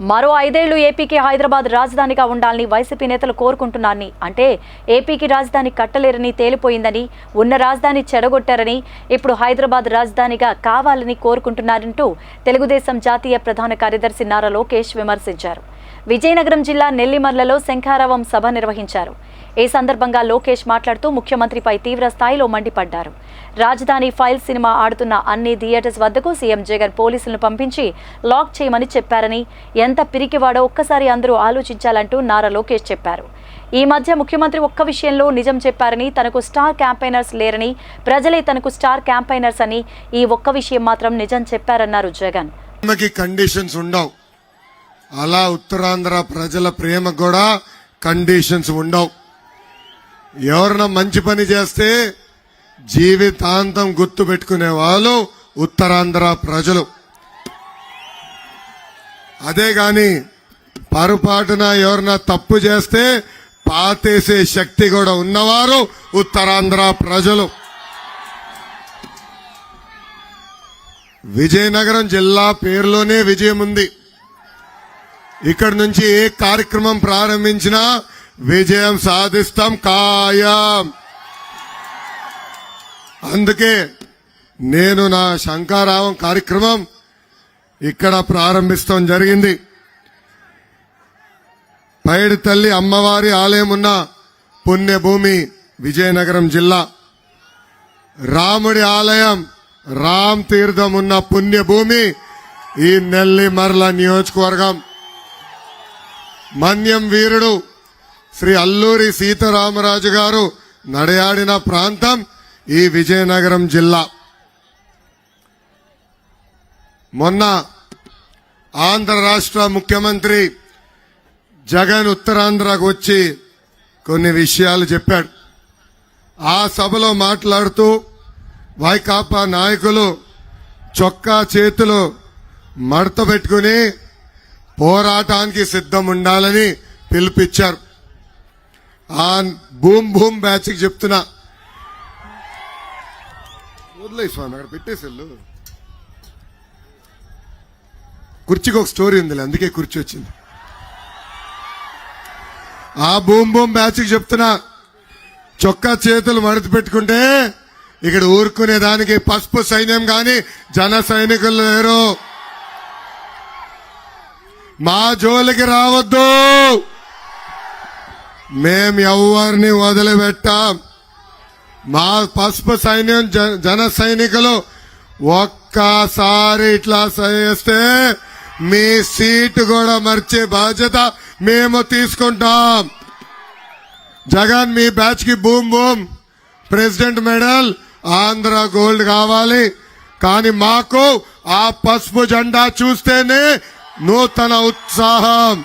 మరో ఐదేళ్ళు ఏపీకి హైదరాబాద్ రాజధానిగా ఉండాలని వైసీపీ నేతలు కోరుకుంటున్నారని అంటే ఏపీకి రాజధాని కట్టలేరని తేలిపోయిందని ఉన్న రాజధాని చెడగొట్టారని ఇప్పుడు హైదరాబాద్ రాజధానిగా కావాలని కోరుకుంటున్నారంటూ తెలుగుదేశం జాతీయ ప్రధాన కార్యదర్శి నారా లోకేష్ విమర్శించారు. విజయనగరం జిల్లా నెల్లిమర్లలో శంఖారావం సభ నిర్వహించారు. ఈ సందర్భంగా లోకేష్ మాట్లాడుతూ ముఖ్యమంత్రిపై తీవ్ర స్థాయిలో మండిపడ్డారు. రాజధాని ఫైల్ సినిమా ఆడుతున్న అన్ని థియేటర్స్ వద్దకు సీఎం జగన్ పోలీసులను పంపించి లాక్ చేయమని చెప్పారని ఎంత పిరికివాడో ఒక్కసారి అందరూ ఆలోచించాలంటూ నారా లోకేష్ చెప్పారు. ఈ మధ్య ముఖ్యమంత్రి ఒక్క విషయంలో నిజం చెప్పారని తనకు స్టార్ క్యాంపైనర్స్ లేరని ప్రజలే తనకు స్టార్ క్యాంపైనర్స్ అని ఈ ఒక్క విషయం మాత్రం నిజం చెప్పారన్నారు జగన్. కండిషన్స్ ఉండవు. అలా ఉత్తరాంధ్ర ప్రజల ప్రేమ కూడా కండిషన్స్ ఉండవు. ఎవరన్నా మంచి పని చేస్తే జీవితాంతం గుర్తు పెట్టుకునే వాళ్ళు ఉత్తరాంధ్ర ప్రజలు. అదే గాని పొరపాటున ఎవరన్నా తప్పు చేస్తే పాతేసే శక్తి కూడా ఉన్నవారు ఉత్తరాంధ్ర ప్రజలు. విజయనగరం జిల్లా పేరులోనే విజయం ఉంది. ఇక్కడి నుంచి ఏ కార్యక్రమం ప్రారంభించినా విజయం సాధిస్తాం ఖాయం. అందుకే నేను నా శంకారావం కార్యక్రమం ఇక్కడ ప్రారంభిస్తాం జరిగింది. పైడి తల్లి అమ్మవారి ఆలయం ఉన్న పుణ్యభూమి విజయనగరం జిల్లా. రాముడి ఆలయం రామ్ తీర్థం ఉన్న పుణ్యభూమి ఈ నెల్లిమర్ల నియోజకవర్గం. మన్యం వీరుడు శ్రీ అల్లూరి సీతారామరాజు గారు నడయాడిన ప్రాంతం ఈ విజయనగరం జిల్లా. మొన్న ఆంధ్ర రాష్ట్ర ముఖ్యమంత్రి జగన్ ఉత్తరాంధ్రకు వచ్చి కొన్ని విషయాలు చెప్పాడు. ఆ సభలో మాట్లాడుతూ వైకాపా నాయకులు చొక్కా చేతులు మడత పెట్టుకుని పోరాటానికి సిద్ధం ఉండాలని పిలుపిచ్చారు ఆ భూమ్ భూమ్ బ్యాచ్కి చెప్తున్నా. వదిలే స్వామి అక్కడ పెట్టేసెళ్ళు. కుర్చీకి ఒక స్టోరీ ఉందిలే అందుకే కుర్చీ వచ్చింది. ఆ భూమ్ భూమ్ బ్యాచ్కి చెప్తున్నా చొక్కా చేతులు మడత పెట్టుకుంటే ఇక్కడ ఊరుకునే దానికి పసుపు సైన్యం గాని జన సైనికులు లేరు. మా జోలికి రావద్దు. మేం ఎవరిని వదిలిపెట్టాం. మా పసుపు సైన్యం జ- జన సైనికులు ఒక్కసారి ఇట్లా చేస్తే మీ సీటు కూడా మర్చే బాధ్యత మేము తీసుకుంటాం. జగన్ మీ బ్యాచ్కి boom boom. President medal Andhra gold కావాలి. కానీ మాకు ఆ పసుపు జెండా చూస్తేనే నూతన ఉత్సాహం.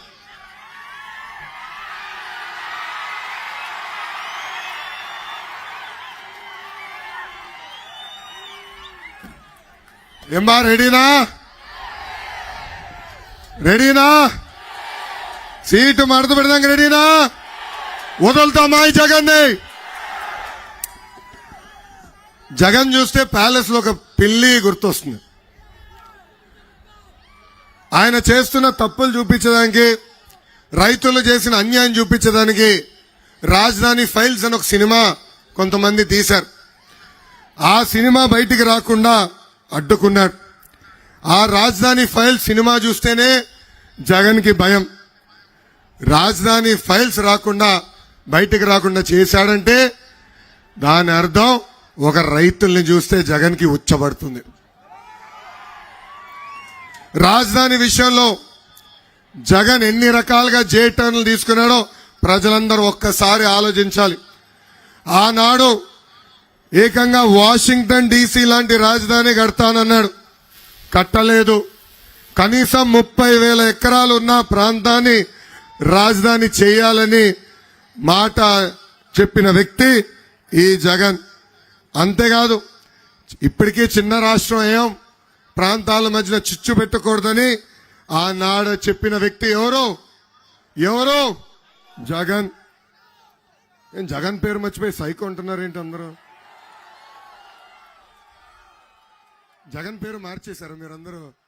ఏం బా రెడీనా? రెడీనా? సీటు మడత పెడదాం రెడీనా? వదులుతామా ఈ జగన్ని. జగన్ చూస్తే ప్యాలెస్లో ఒక పిల్లి గుర్తొస్తుంది. ఆయన చేస్తున్న తప్పులు చూపించడానికి రైతులు చేసిన అన్యాయం చూపించడానికి రాజధాని ఫైల్స్ అని ఒక సినిమా కొంతమంది తీశారు. ఆ సినిమా బయటికి రాకుండా అడ్డుకున్నాడు ఆ రాజధాని ఫైల్ సినిమా చూస్తేనే జగన్కి భయం. రాజధాని ఫైల్స్ రాకుండా బయటికి రాకుండా చేశాడంటే దాని అర్థం ఒక రైతుల్ని చూస్తే జగన్కి ఉచ్చబడుతుంది. రాజధాని విషయంలో జగన్ ఎన్ని రకాలుగా జే టర్న్లు తీసుకున్నాడో ప్రజలందరూ ఒక్కసారి ఆలోచించాలి. ఆనాడు ఏకంగా వాషింగ్టన్ డీసీ లాంటి రాజధాని కడతానన్నాడు. కట్టలేదు. కనీసం ముప్పై వేల ఎకరాలు ఉన్న ప్రాంతాన్ని రాజధాని చేయాలని మాట చెప్పిన వ్యక్తి ఈ జగన్. అంతేకాదు ఇప్పటికీ చిన్న రాష్ట్రం ఏం ప్రాంతాల మధ్యన చిచ్చు పెట్టకూడదని ఆనాడు చెప్పిన వ్యక్తి ఎవరు? ఎవరు? జగన్. జగన్ పేరు మర్చిపోయి సైకో అంటున్నారేంటి అందరూ? జగన్ పేరు మార్చేశారు మీరందరూ.